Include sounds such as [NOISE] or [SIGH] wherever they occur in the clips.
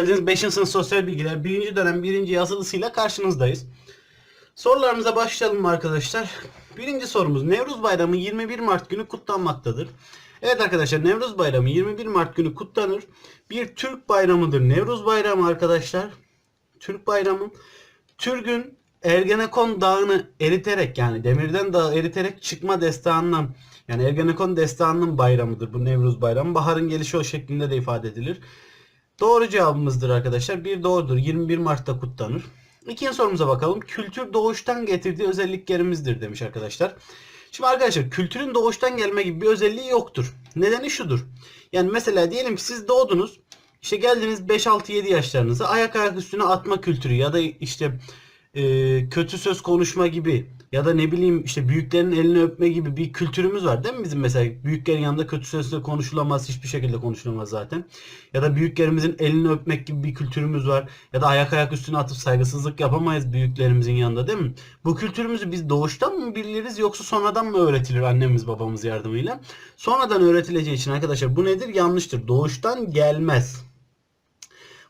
geldiniz. 5. sınıf sosyal bilgiler 1. dönem 1. yazılısıyla karşınızdayız. Sorularımıza başlayalım arkadaşlar? Birinci sorumuz Nevruz Bayramı 21 Mart günü kutlanmaktadır. Evet arkadaşlar Nevruz Bayramı 21 Mart günü kutlanır. Bir Türk bayramıdır Nevruz Bayramı arkadaşlar. Türk bayramı. Türk'ün Ergenekon dağını eriterek yani demirden dağı eriterek çıkma destanından yani Ergenekon destanının bayramıdır bu Nevruz Bayramı. Baharın gelişi o şeklinde de ifade edilir. Doğru cevabımızdır arkadaşlar. Bir doğrudur. 21 Mart'ta kutlanır. İkinci sorumuza bakalım. Kültür doğuştan getirdiği özelliklerimizdir demiş arkadaşlar. Şimdi arkadaşlar kültürün doğuştan gelme gibi bir özelliği yoktur. Nedeni şudur. Yani mesela diyelim ki siz doğdunuz. İşte geldiniz 5-6-7 yaşlarınıza ayak ayak üstüne atma kültürü ya da işte e, kötü söz konuşma gibi ya da ne bileyim işte büyüklerin elini öpme gibi bir kültürümüz var değil mi bizim mesela büyüklerin yanında kötü sözle konuşulamaz hiçbir şekilde konuşulamaz zaten ya da büyüklerimizin elini öpmek gibi bir kültürümüz var ya da ayak ayak üstüne atıp saygısızlık yapamayız büyüklerimizin yanında değil mi? Bu kültürümüzü biz doğuştan mı biliriz yoksa sonradan mı öğretilir annemiz babamız yardımıyla? Sonradan öğretileceği için arkadaşlar bu nedir? Yanlıştır. Doğuştan gelmez.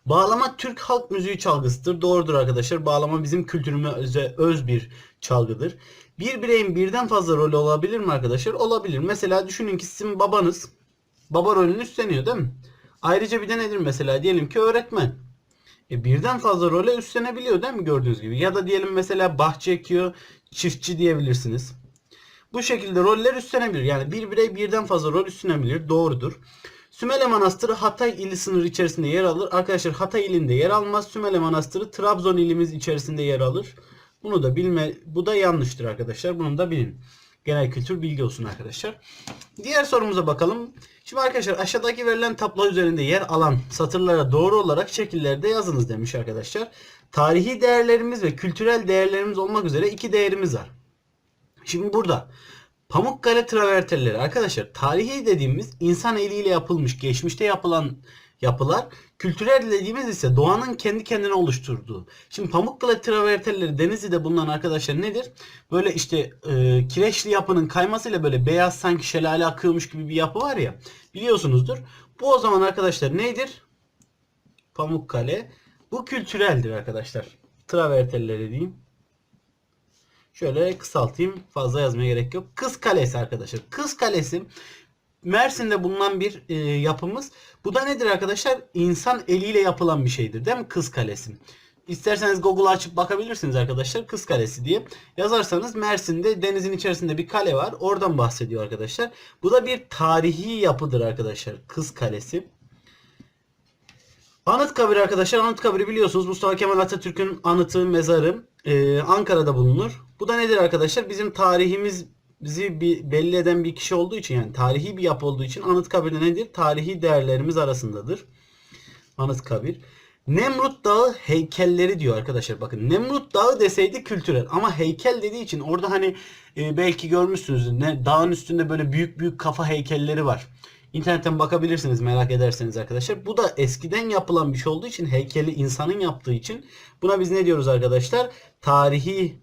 Bağlama Türk halk müziği çalgısıdır. Doğrudur arkadaşlar. Bağlama bizim kültürümüze öz bir çalgıdır. Bir bireyin birden fazla rolü olabilir mi arkadaşlar? Olabilir. Mesela düşünün ki sizin babanız baba rolünü üstleniyor değil mi? Ayrıca bir de nedir mesela? Diyelim ki öğretmen. E birden fazla role üstlenebiliyor değil mi gördüğünüz gibi? Ya da diyelim mesela bahçe ekiyor, çiftçi diyebilirsiniz. Bu şekilde roller üstlenebilir. Yani bir birey birden fazla rol üstlenebilir. Doğrudur. Sümele Manastırı Hatay ili sınırı içerisinde yer alır. Arkadaşlar Hatay ilinde yer almaz. Sümele Manastırı Trabzon ilimiz içerisinde yer alır. Bunu da bilme, bu da yanlıştır arkadaşlar. Bunu da bilin. Genel kültür bilgi olsun arkadaşlar. Diğer sorumuza bakalım. Şimdi arkadaşlar aşağıdaki verilen tablo üzerinde yer alan satırlara doğru olarak şekillerde yazınız demiş arkadaşlar. Tarihi değerlerimiz ve kültürel değerlerimiz olmak üzere iki değerimiz var. Şimdi burada Pamukkale travertenleri arkadaşlar tarihi dediğimiz insan eliyle yapılmış geçmişte yapılan yapılar kültürel dediğimiz ise doğanın kendi kendine oluşturduğu. Şimdi Pamukkale travertenleri Denizli'de bulunan arkadaşlar nedir? Böyle işte e, kireçli yapının kaymasıyla böyle beyaz sanki şelale akıyormuş gibi bir yapı var ya biliyorsunuzdur. Bu o zaman arkadaşlar nedir? Pamukkale. Bu kültüreldir arkadaşlar. Travertenleri diyeyim. Şöyle kısaltayım. Fazla yazmaya gerek yok. Kız Kalesi arkadaşlar. Kız Kalesi Mersin'de bulunan bir e, yapımız. Bu da nedir arkadaşlar? İnsan eliyle yapılan bir şeydir değil mi? Kız Kalesi. İsterseniz Google açıp bakabilirsiniz arkadaşlar. Kız Kalesi diye yazarsanız Mersin'de denizin içerisinde bir kale var. Oradan bahsediyor arkadaşlar. Bu da bir tarihi yapıdır arkadaşlar. Kız Kalesi. Anıtkabir arkadaşlar. Anıtkabir'i biliyorsunuz. Mustafa Kemal Atatürk'ün anıtı, mezarı e, Ankara'da bulunur. Bu da nedir arkadaşlar? Bizim tarihimizi bir, belli eden bir kişi olduğu için yani tarihi bir yapı olduğu için Anıtkabir'de nedir? Tarihi değerlerimiz arasındadır. Anıtkabir. Nemrut Dağı heykelleri diyor arkadaşlar. Bakın Nemrut Dağı deseydi kültürel ama heykel dediği için orada hani e, belki görmüşsünüz ne dağın üstünde böyle büyük büyük kafa heykelleri var. İnternetten bakabilirsiniz merak ederseniz arkadaşlar. Bu da eskiden yapılan bir şey olduğu için heykeli insanın yaptığı için buna biz ne diyoruz arkadaşlar? Tarihi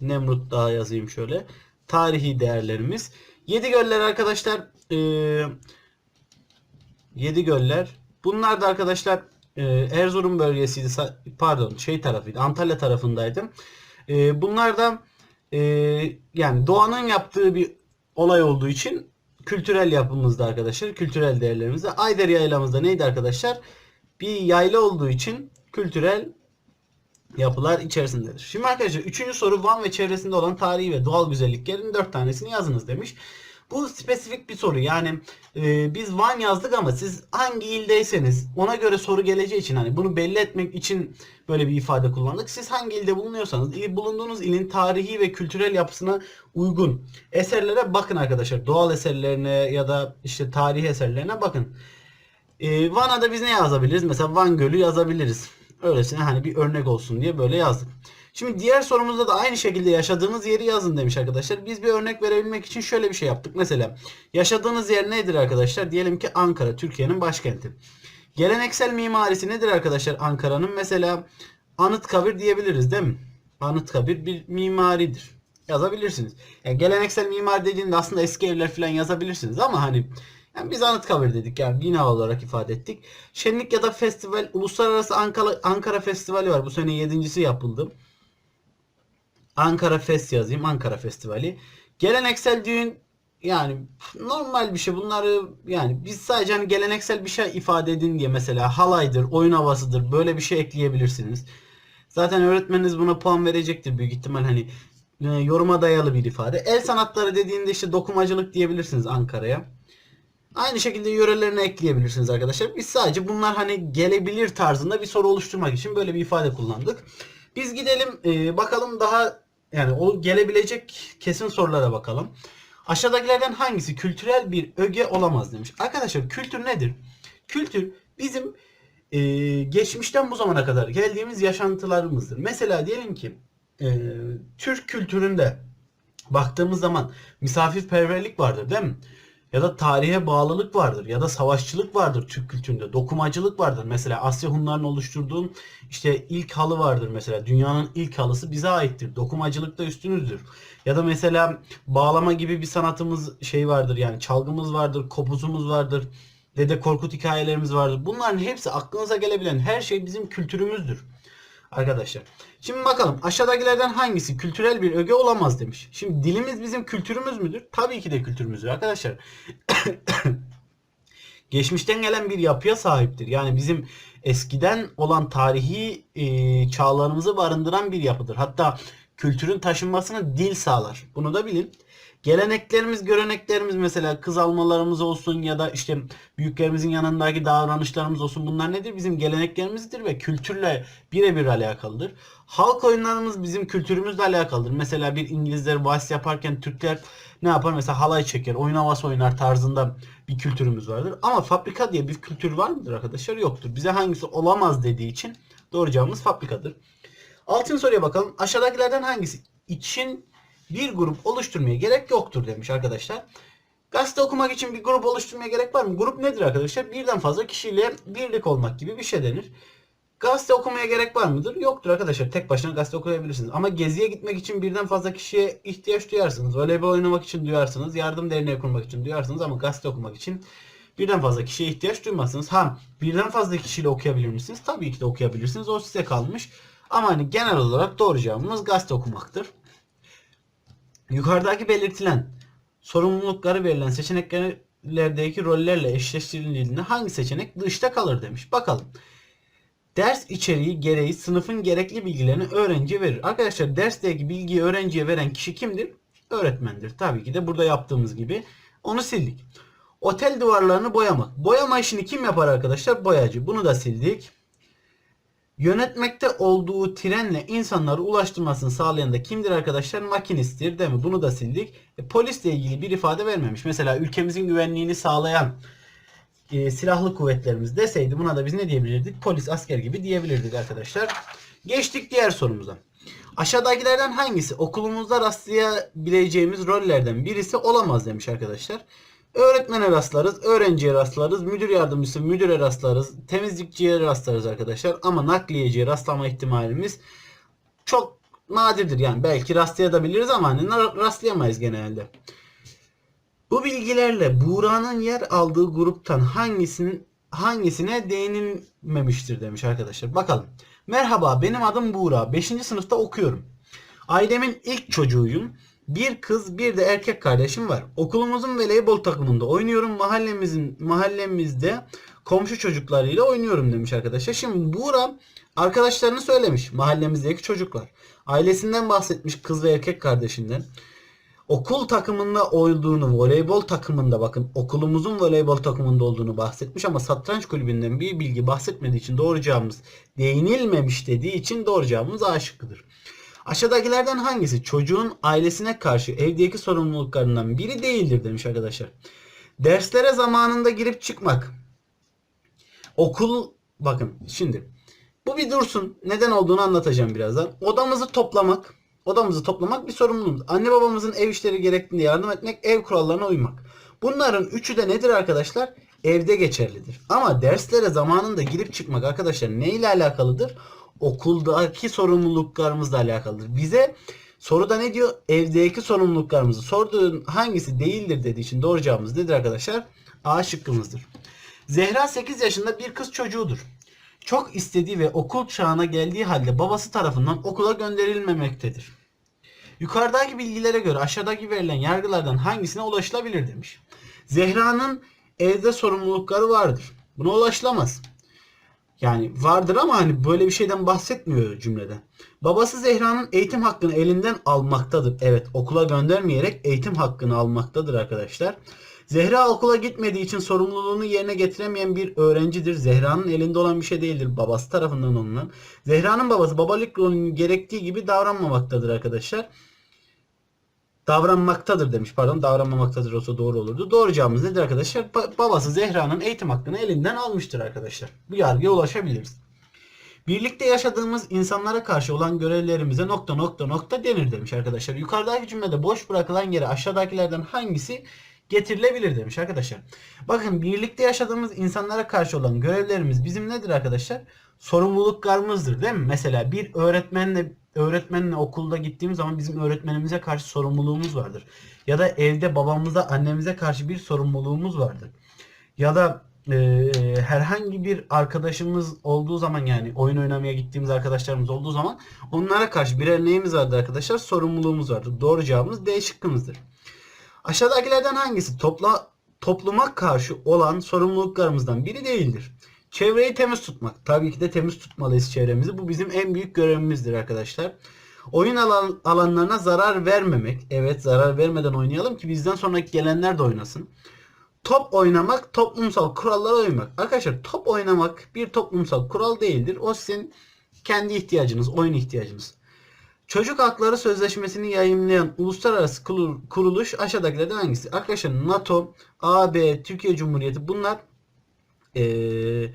Nemrut Dağı yazayım şöyle. Tarihi değerlerimiz. Yedi göller arkadaşlar ee, Yedi göller. Bunlar da arkadaşlar e, Erzurum bölgesiydi. Pardon şey tarafıydı. Antalya tarafındaydım. E, bunlar da e, yani doğanın yaptığı bir olay olduğu için kültürel yapımızda arkadaşlar. Kültürel değerlerimizde. Ayder yaylamızda neydi arkadaşlar? Bir yayla olduğu için kültürel yapılar içerisindedir. Şimdi arkadaşlar üçüncü soru Van ve çevresinde olan tarihi ve doğal güzelliklerin dört tanesini yazınız demiş. Bu spesifik bir soru. Yani e, biz Van yazdık ama siz hangi ildeyseniz ona göre soru geleceği için hani bunu belli etmek için böyle bir ifade kullandık. Siz hangi ilde bulunuyorsanız il, bulunduğunuz ilin tarihi ve kültürel yapısına uygun eserlere bakın arkadaşlar. Doğal eserlerine ya da işte tarihi eserlerine bakın. E, Van'a da biz ne yazabiliriz? Mesela Van Gölü yazabiliriz. Öylesine hani bir örnek olsun diye böyle yazdık. Şimdi diğer sorumuzda da aynı şekilde yaşadığınız yeri yazın demiş arkadaşlar. Biz bir örnek verebilmek için şöyle bir şey yaptık. Mesela yaşadığınız yer nedir arkadaşlar? Diyelim ki Ankara, Türkiye'nin başkenti. Geleneksel mimarisi nedir arkadaşlar Ankara'nın? Mesela Anıtkabir diyebiliriz değil mi? Anıtkabir bir mimaridir. Yazabilirsiniz. Yani geleneksel mimari dediğinde aslında eski evler falan yazabilirsiniz ama hani Yani biz Anıtkabir dedik yani bina olarak ifade ettik. Şenlik ya da festival Uluslararası Ankara, Ankara Festivali var. Bu sene yedincisi yapıldı. Ankara Fest yazayım. Ankara Festivali. Geleneksel düğün yani normal bir şey. Bunları yani biz sadece hani geleneksel bir şey ifade edin diye mesela halaydır, oyun havasıdır böyle bir şey ekleyebilirsiniz. Zaten öğretmeniniz buna puan verecektir büyük ihtimal hani e, yoruma dayalı bir ifade. El sanatları dediğinde işte dokumacılık diyebilirsiniz Ankara'ya. Aynı şekilde yörelerine ekleyebilirsiniz arkadaşlar. Biz sadece bunlar hani gelebilir tarzında bir soru oluşturmak için böyle bir ifade kullandık. Biz gidelim e, bakalım daha yani o gelebilecek kesin sorulara bakalım. Aşağıdakilerden hangisi kültürel bir öge olamaz demiş. Arkadaşlar kültür nedir? Kültür bizim e, geçmişten bu zamana kadar geldiğimiz yaşantılarımızdır. Mesela diyelim ki e, Türk kültüründe baktığımız zaman misafirperverlik vardır değil mi? Ya da tarihe bağlılık vardır ya da savaşçılık vardır Türk kültüründe. Dokumacılık vardır. Mesela Asya Hunların oluşturduğu işte ilk halı vardır mesela. Dünyanın ilk halısı bize aittir. Dokumacılıkta üstünüzdür. Ya da mesela bağlama gibi bir sanatımız şey vardır yani çalgımız vardır, kopuzumuz vardır. Dede Korkut hikayelerimiz vardır. Bunların hepsi aklınıza gelebilen her şey bizim kültürümüzdür. Arkadaşlar. Şimdi bakalım aşağıdakilerden hangisi kültürel bir öge olamaz demiş. Şimdi dilimiz bizim kültürümüz müdür? Tabii ki de kültürümüzdür arkadaşlar. [COUGHS] Geçmişten gelen bir yapıya sahiptir. Yani bizim eskiden olan tarihi e, çağlarımızı barındıran bir yapıdır. Hatta kültürün taşınmasını dil sağlar. Bunu da bilin. Geleneklerimiz, göreneklerimiz mesela kız almalarımız olsun ya da işte büyüklerimizin yanındaki davranışlarımız olsun bunlar nedir? Bizim geleneklerimizdir ve kültürle birebir alakalıdır. Halk oyunlarımız bizim kültürümüzle alakalıdır. Mesela bir İngilizler vals yaparken Türkler ne yapar? Mesela halay çeker, oyun havası oynar tarzında bir kültürümüz vardır. Ama fabrika diye bir kültür var mıdır arkadaşlar? Yoktur. Bize hangisi olamaz dediği için doğru cevabımız fabrikadır. Altın soruya bakalım. Aşağıdakilerden hangisi için bir grup oluşturmaya gerek yoktur demiş arkadaşlar. Gazete okumak için bir grup oluşturmaya gerek var mı? Grup nedir arkadaşlar? Birden fazla kişiyle birlik olmak gibi bir şey denir. Gazete okumaya gerek var mıdır? Yoktur arkadaşlar. Tek başına gazete okuyabilirsiniz. Ama geziye gitmek için birden fazla kişiye ihtiyaç duyarsınız. Voleybol oynamak için duyarsınız. Yardım derneği kurmak için duyarsınız. Ama gazete okumak için birden fazla kişiye ihtiyaç duymazsınız. Ha birden fazla kişiyle okuyabilir misiniz? Tabii ki de okuyabilirsiniz. O size kalmış. Ama hani genel olarak doğru cevabımız gazete okumaktır. Yukarıdaki belirtilen sorumlulukları verilen seçeneklerdeki rollerle eşleştirildiğinde hangi seçenek dışta kalır demiş. Bakalım. Ders içeriği gereği sınıfın gerekli bilgilerini öğrenciye verir. Arkadaşlar dersteki bilgiyi öğrenciye veren kişi kimdir? Öğretmendir. Tabii ki de burada yaptığımız gibi onu sildik. Otel duvarlarını boyamak. Boyama işini kim yapar arkadaşlar? Boyacı. Bunu da sildik. Yönetmekte olduğu trenle insanları ulaştırmasını sağlayan da kimdir arkadaşlar? Makinisttir değil mi? Bunu da sildik. E, polisle ilgili bir ifade vermemiş. Mesela ülkemizin güvenliğini sağlayan e, silahlı kuvvetlerimiz deseydi buna da biz ne diyebilirdik? Polis, asker gibi diyebilirdik arkadaşlar. Geçtik diğer sorumuza. Aşağıdakilerden hangisi okulumuzda rastlayabileceğimiz rollerden birisi olamaz demiş arkadaşlar. Öğretmene rastlarız, öğrenciye rastlarız, müdür yardımcısı müdüre rastlarız, temizlikçiye rastlarız arkadaşlar. Ama nakliyeciye rastlama ihtimalimiz çok nadirdir. Yani belki rastlayabiliriz ama hani rastlayamayız genelde. Bu bilgilerle Buğra'nın yer aldığı gruptan hangisinin hangisine değinilmemiştir demiş arkadaşlar. Bakalım. Merhaba benim adım Buğra. 5. sınıfta okuyorum. Ailemin ilk çocuğuyum. Bir kız bir de erkek kardeşim var. Okulumuzun voleybol takımında oynuyorum. Mahallemizin mahallemizde komşu çocuklarıyla oynuyorum demiş arkadaşlar. Şimdi Buğra arkadaşlarını söylemiş. Mahallemizdeki çocuklar. Ailesinden bahsetmiş kız ve erkek kardeşinden. Okul takımında olduğunu, voleybol takımında bakın okulumuzun voleybol takımında olduğunu bahsetmiş ama satranç kulübünden bir bilgi bahsetmediği için doğru değinilmemiş dediği için doğru cevabımız. Aşağıdakilerden hangisi çocuğun ailesine karşı evdeki sorumluluklarından biri değildir demiş arkadaşlar. Derslere zamanında girip çıkmak. Okul bakın şimdi bu bir dursun. Neden olduğunu anlatacağım birazdan. Odamızı toplamak. Odamızı toplamak bir sorumluluğumuz. Anne babamızın ev işleri gerektiğinde yardım etmek, ev kurallarına uymak. Bunların üçü de nedir arkadaşlar? Evde geçerlidir. Ama derslere zamanında girip çıkmak arkadaşlar ne ile alakalıdır? Okuldaki sorumluluklarımızla alakalıdır. Bize soruda ne diyor? Evdeki sorumluluklarımızı sorduğun hangisi değildir dediği için doğru cevabımız nedir arkadaşlar? A şıkkımızdır. Zehra 8 yaşında bir kız çocuğudur. Çok istediği ve okul çağına geldiği halde babası tarafından okula gönderilmemektedir. Yukarıdaki bilgilere göre aşağıdaki verilen yargılardan hangisine ulaşılabilir demiş. Zehra'nın evde sorumlulukları vardır. Buna ulaşılamaz. Yani vardır ama hani böyle bir şeyden bahsetmiyor cümlede. Babası Zehra'nın eğitim hakkını elinden almaktadır. Evet okula göndermeyerek eğitim hakkını almaktadır arkadaşlar. Zehra okula gitmediği için sorumluluğunu yerine getiremeyen bir öğrencidir. Zehra'nın elinde olan bir şey değildir. Babası tarafından olunan. Zehra'nın babası babalık rolünün gerektiği gibi davranmamaktadır arkadaşlar. Davranmaktadır demiş pardon. Davranmamaktadır olsa doğru olurdu. Doğru cevabımız nedir arkadaşlar? Ba- babası Zehra'nın eğitim hakkını elinden almıştır arkadaşlar. Bu yargıya ulaşabiliriz. Birlikte yaşadığımız insanlara karşı olan görevlerimize nokta nokta nokta denir demiş arkadaşlar. Yukarıdaki cümlede boş bırakılan yere aşağıdakilerden hangisi getirilebilir demiş arkadaşlar. Bakın birlikte yaşadığımız insanlara karşı olan görevlerimiz bizim nedir arkadaşlar? Sorumluluklarımızdır değil mi? Mesela bir öğretmenle öğretmenle okulda gittiğimiz zaman bizim öğretmenimize karşı sorumluluğumuz vardır. Ya da evde babamıza, annemize karşı bir sorumluluğumuz vardır. Ya da e, herhangi bir arkadaşımız olduğu zaman yani oyun oynamaya gittiğimiz arkadaşlarımız olduğu zaman onlara karşı birer neyimiz vardır arkadaşlar? Sorumluluğumuz vardır. Doğru cevabımız D şıkkımızdır. Aşağıdakilerden hangisi topla, topluma karşı olan sorumluluklarımızdan biri değildir? Çevreyi temiz tutmak. Tabii ki de temiz tutmalıyız çevremizi. Bu bizim en büyük görevimizdir arkadaşlar. Oyun alan, alanlarına zarar vermemek. Evet zarar vermeden oynayalım ki bizden sonraki gelenler de oynasın. Top oynamak, toplumsal kurallara uymak. Arkadaşlar top oynamak bir toplumsal kural değildir. O sizin kendi ihtiyacınız, oyun ihtiyacınız. Çocuk Hakları Sözleşmesi'ni yayınlayan uluslararası kurul- kuruluş aşağıdakilerden hangisi? Arkadaşlar NATO, AB, Türkiye Cumhuriyeti bunlar eee,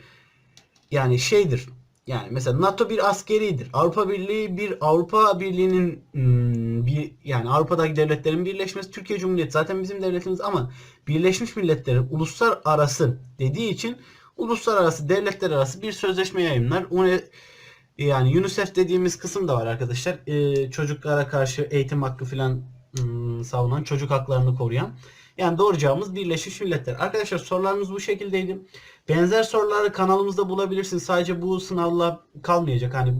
yani şeydir. Yani mesela NATO bir askeridir. Avrupa Birliği bir Avrupa Birliği'nin hmm, bir yani Avrupa'daki devletlerin birleşmesi Türkiye Cumhuriyeti zaten bizim devletimiz ama Birleşmiş Milletler'in uluslararası dediği için uluslararası devletler arası bir sözleşme yayınlar. UNE yani UNICEF dediğimiz kısım da var arkadaşlar. Ee, çocuklara karşı eğitim hakkı filan ım, savunan, çocuk haklarını koruyan. Yani doğru cevabımız Birleşmiş Milletler. Arkadaşlar sorularımız bu şekildeydi. Benzer soruları kanalımızda bulabilirsiniz. Sadece bu sınavla kalmayacak. Hani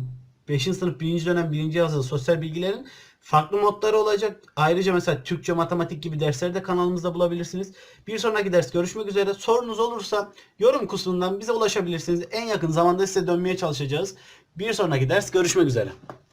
5. sınıf 1. dönem 1. yazılı sosyal bilgilerin farklı modları olacak. Ayrıca mesela Türkçe, matematik gibi dersleri de kanalımızda bulabilirsiniz. Bir sonraki ders görüşmek üzere. Sorunuz olursa yorum kısmından bize ulaşabilirsiniz. En yakın zamanda size dönmeye çalışacağız. Bir sonraki ders görüşmek üzere.